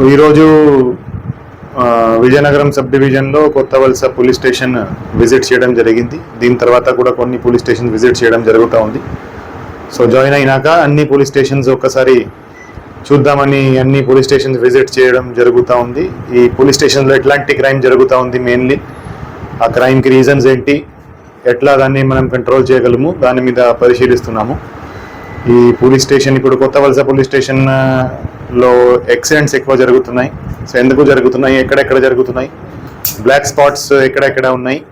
So ఈరోజు Vizianagaram sub డివిజన్లో కొత్త వలస పోలీస్ స్టేషన్ విజిట్ చేయడం జరిగింది. దీని తర్వాత కూడా కొన్ని పోలీస్ స్టేషన్ విజిట్ చేయడం జరుగుతూ ఉంది. సో జాయిన్ అయినాక అన్ని పోలీస్ స్టేషన్స్ ఒక్కసారి చూద్దామని అన్ని పోలీస్ స్టేషన్స్ విజిట్ చేయడం జరుగుతూ ఉంది. ఈ పోలీస్ స్టేషన్లో ఎట్లాంటి క్రైమ్ జరుగుతూ ఉంది మెయిన్లీ ఆ క్రైమ్కి రీజన్స్ ఏంటి ఎట్లా దాన్ని మనం కంట్రోల్ చేయగలము దాని మీద పరిశీలిస్తున్నాము. ఈ పోలీస్ స్టేషన్ ఇప్పుడు కొత్త వలస పోలీస్ స్టేషన్ లో యాక్సిడెంట్స్ ఎక్కువ జరుగుతున్నాయి. సో ఎందుకు జరుగుతున్నాయి? ఎక్కడెక్కడ జరుగుతున్నాయి? బ్లాక్ స్పాట్స్ ఎక్కడెక్కడ ఉన్నాయి?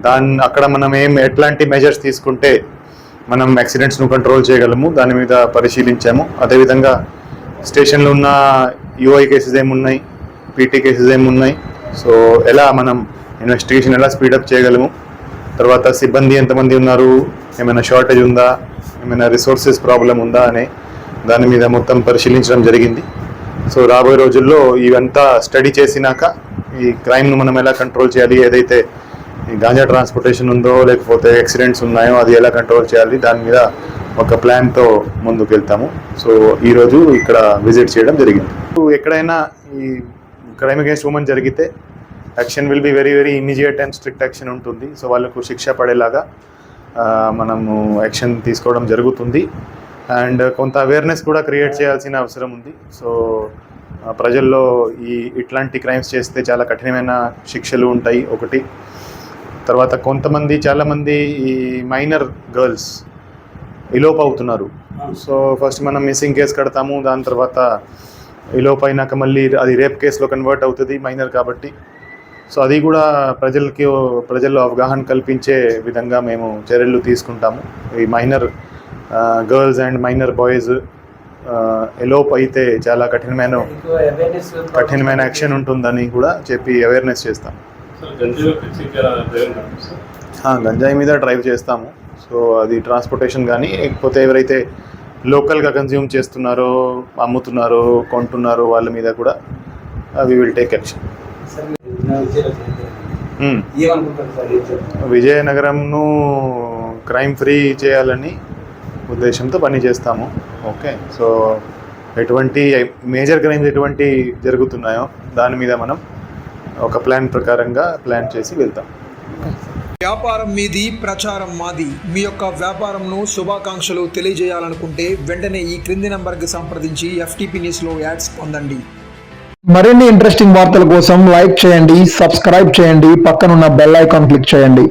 దాన్ని అక్కడ మనం ఏం ఎట్లాంటి మెజర్స్ తీసుకుంటే మనం యాక్సిడెంట్స్ను కంట్రోల్ చేయగలము? దాని మీద పరిశీలించాము. అదేవిధంగా స్టేషన్లో ఉన్న యూఐ కేసెస్ ఏమున్నాయి? పీటీ కేసెస్ ఏమున్నాయి? సో ఎలా మనం ఇన్వెస్టిగేషన్ ఎలా స్పీడప్ చేయగలము? తర్వాత సిబ్బంది ఎంతమంది ఉన్నారు? ఏమైనా షార్టేజ్ ఉందా? ఏమైనా రిసోర్సెస్ ప్రాబ్లం ఉందా? అనే దాని మీద మొత్తం పరిశీలించడం జరిగింది. సో రాబోయే రోజుల్లో ఇవంతా స్టడీ చేసినాక ఈ క్రైమ్ను మనం ఎలా కంట్రోల్ చేయాలి ఏదైతే ఈ గాంజా ట్రాన్స్పోర్టేషన్ ఉందో లేకపోతే యాక్సిడెంట్స్ ఉన్నాయో అది ఎలా కంట్రోల్ చేయాలి దాని మీద ఒక ప్లాన్తో ముందుకు వెళ్తాము సో ఈరోజు ఇక్కడ విజిట్ చేయడం జరిగింది. ఎక్కడైనా ఈ క్రైమ్ అగేన్స్ట్ ఉమెన్ జరిగితే action will be very very immediate and strict action ఉంటుంది. సో వాళ్ళకు శిక్ష పడేలాగా మనము యాక్షన్ తీసుకోవడం జరుగుతుంది. అండ్ కొంత అవేర్నెస్ కూడా క్రియేట్ చేయాల్సిన అవసరం ఉంది. సో ప్రజల్లో ఈ ఇట్లాంటి క్రైమ్స్ చేస్తే చాలా కఠినమైన శిక్షలు ఉంటాయి ఒకటి. తర్వాత కొంతమంది చాలామంది ఈ మైనర్ గర్ల్స్ ఇలోప్ అవుతున్నారు. సో ఫస్ట్ మనం మిస్సింగ్ కేసు కడతాము దాని తర్వాత ఇలోప్ అయినాక మళ్ళీ అది రేప్ కేసులో కన్వర్ట్ అవుతుంది మైనర్ కాబట్టి. సో అది కూడా ప్రజలకి ప్రజల్లో అవగాహన కల్పించే విధంగా మేము చర్యలు తీసుకుంటాము. ఈ minor girls and minor boys elope అయితే చాలా కఠినమైన కఠినమైన యాక్షన్ ఉంటుందని కూడా చెప్పి అవేర్నెస్ చేస్తాం. సార్? గంజాయి మీద డ్రైవ్ చేస్తాము. సో అది ట్రాన్స్పోర్టేషన్ కానీ లేకపోతే ఎవరైతే లోకల్గా కన్జ్యూమ్ చేస్తున్నారో అమ్ముతున్నారో కొంటున్నారో వాళ్ళ మీద కూడా వి విల్ టేక్ యాక్షన్ విజయనగరంను క్రైమ్ ఫ్రీ చేయాలని ఉద్దేశంతో పని చేస్తాము. ఓకే. సో ఎటువంటి మేజర్ క్రైమ్స్ ఎటువంటి జరుగుతున్నాయో దాని మీద మనం ఒక ప్లాన్ ప్రకారంగా ప్లాన్ చేసి వెళ్తాం. వ్యాపారం మీది ప్రచారం మాది. మీ యొక్క వ్యాపారంను శుభాకాంక్షలు తెలియజేయాలనుకుంటే వెంటనే ఈ క్రింది నంబర్కి సంప్రదించి ఎఫ్టీపీ న్యూస్లో యాడ్స్ పొందండి. మరిన్ని ఇంట్రెస్టింగ్ వార్తల కోసం లైక్ చేయండి సబ్స్క్రైబ్ చేయండి పక్కనున్న బెల్ ఐకాన్ క్లిక్ చేయండి.